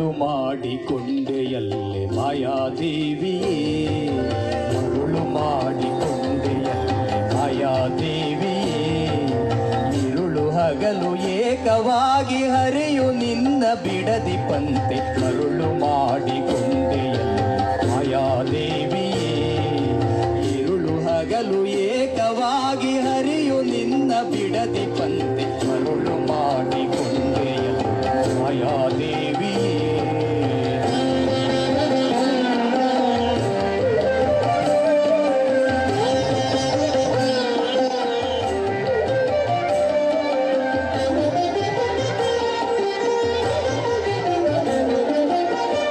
ಮಗಳು ಮಾಡಿಕೊಂಡೆಯಲ್ಲೇ ಮಾಯಾದೇವಿಯೇ? ಮಗಳು ಮಾಡಿಕೊಂಡೆಯಲ್ಲೇ ಮಾಯಾದೇವಿಯೇ? ಇರುಳು ಹಗಲು ಏಕವಾಗಿ ಹರಿಯು ನಿನ್ನ ಬಿಡದಿ ಪಂತೆ. ಮರುಳು ಮಾಡಿಕೊಂಡು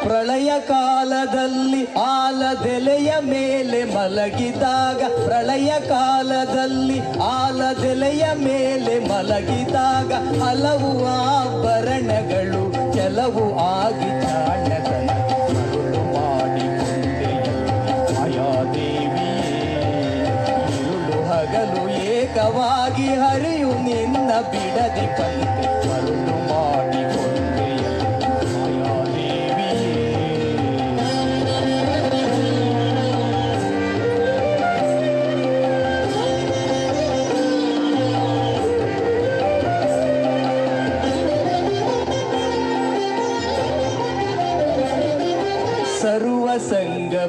ಪ್ರಳಯ ಕಾಲದಲ್ಲಿ ಆಲದೆಲೆಯ ಮೇಲೆ ಮಲಗಿದಾಗ, ಪ್ರಳಯ ಕಾಲದಲ್ಲಿ ಆಲದೆಲೆಯ ಮೇಲೆ ಮಲಗಿದಾಗ ಹಲವು ಆಭರಣಗಳು ಕೆಲವು ಆಗಿ ಹಗಲು ಏಕವಾಗಿ ಹರಿಯು ನಿನ್ನ ಬಿಡದಿ ಪಂತೆ ಮರುಳು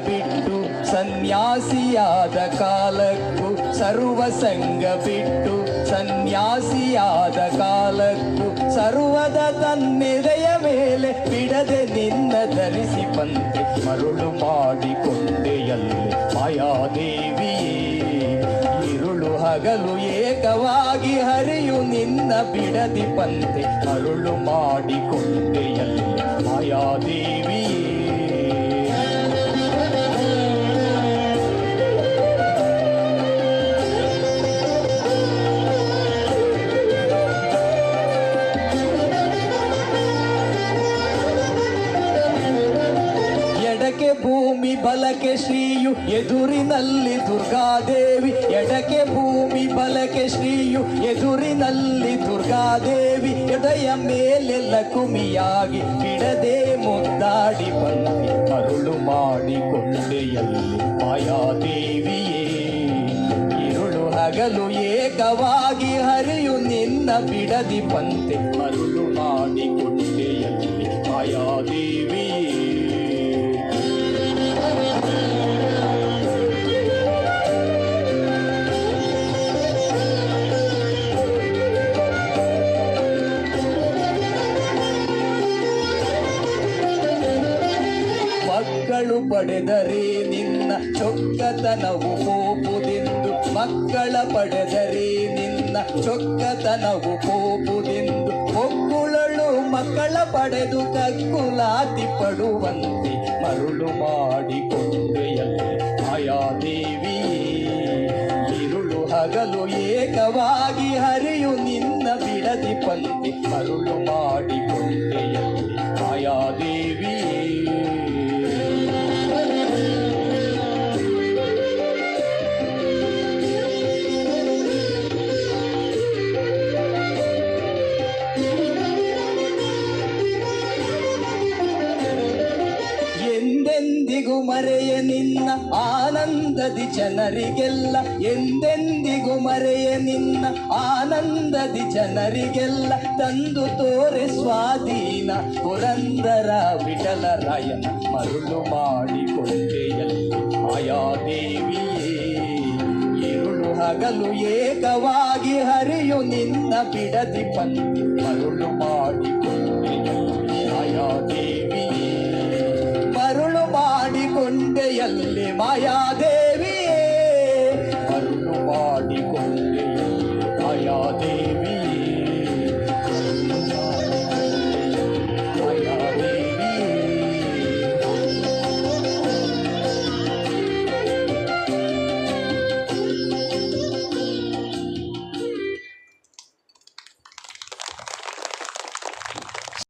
ಬಿಟ್ಟು ಸನ್ಯಾಸಿಯಾದ ಕಾಲಕ್ಕೂ ಸರ್ವ ಸಂಘ ಬಿಟ್ಟು ಸನ್ಯಾಸಿಯಾದ ಕಾಲಕ್ಕೂ ಸರ್ವದ ತನ್ನೆದೆಯ ಮೇಲೆ ಬಿಡದೆ ನಿನ್ನ ಧರಿಸಿ ಬಂದೆ. ಮರುಳು ಮಾಡಿಕೊಂಡೆಯಲ್ಲಿ ಮಾಯಾದೇವಿಯೇ. ಇರುಳು ಹಗಲು ಏಕವಾಗಿ ಹರಿಯು ನಿನ್ನ ಬಿಡದಿ ಪಂತೆ ಮರುಳು ಮಾಡಿಕೊಂಡೆಯಲ್ಲಿ ಮಾಯಾದೇವಿಯೇ. ಭೂಮಿ ಬಲಕ್ಕೆ ಶ್ರೀಯು, ಎದುರಿನಲ್ಲಿ ದುರ್ಗಾದೇವಿ. ಎಡಕೆ ಭೂಮಿ ಬಲಕೆ ಶ್ರೀಯು, ಎದುರಿನಲ್ಲಿ ದುರ್ಗಾದೇವಿ. ಎಡೆಯ ಮೇಲೆ ಲಕುಮಿಯಾಗಿ ಬಿಡದೆ ಮುದ್ದಾಡಿ ಬಂದಿ, ಮರುಳು ಮಾಡಿಕೊಂಡೆಯಲ್ಲಿ ಮಾಯಾದೇವಿಯೇ. ಇರುಳು ಹಗಲು ಏಕವಾಗಿ ಹರಿಯು ನಿನ್ನ ಬಿಡದಿ ಪಂತೆ ಮರುಳು ಮಾಡಿಕೊಂಡೆಯಲ್ಲಿ ಮಾಯಾದೇವಿಯೇ ಮಕ್ಕಳು ಪಡೆದರೆ ನಿನ್ನ ಚೊಕ್ಕತನವು ಹೋಗುದೆಂದು ಮಕ್ಕಳ ಪಡೆದರೆ ನಿನ್ನ ಚೊಕ್ಕತನವು ಹೋಗುದೆಂದು ಒಕ್ಕುಳಳು ಮಕ್ಕಳ ಪಡೆದು ಕಕ್ಕುಲಾತಿ ಪಡುವಂತೆ ಮರುಳು ಮಾಡಿಕೊಂಡೆಯಲ್ಲಿ ಮಾಯಾದೇವಿಯೇ ಇರುಳು ಹಗಲು ಏಕವಾ ಎಂದೆಂದಿಗೂ ಮರೆಯ ನಿನ್ನ ಆನಂದದಿ ಜನರಿಗೆಲ್ಲ, ಎಂದೆಂದಿಗೂ ಮರೆಯ ನಿನ್ನ ಆನಂದದಿ ಜನರಿಗೆಲ್ಲ ತಂದು ತೋರೆ ಸ್ವಾಧೀನ ಪುರಂದರ ವಿಠಲರಾಯನ ಮರುಳು ಮಾಡಿಕೊಂಡೆಯಲ್ಲಿ ಮಾಯಾದೇವಿಯೇ ಇರುಳು ಹಗಲು ಏಕವಾಗಿ ಹರಿಯು ನಿನ್ನ ಬಿಡದಿ ಪಂತಿ ಮರುಳು ಮಾಡಿಕೊಂಡೆಯಲ್ಲಿ ಮಾಡಿಕೊಂಡೆಯಲ್ಲಿ ಮಾಯಾದೇವಿಯೇ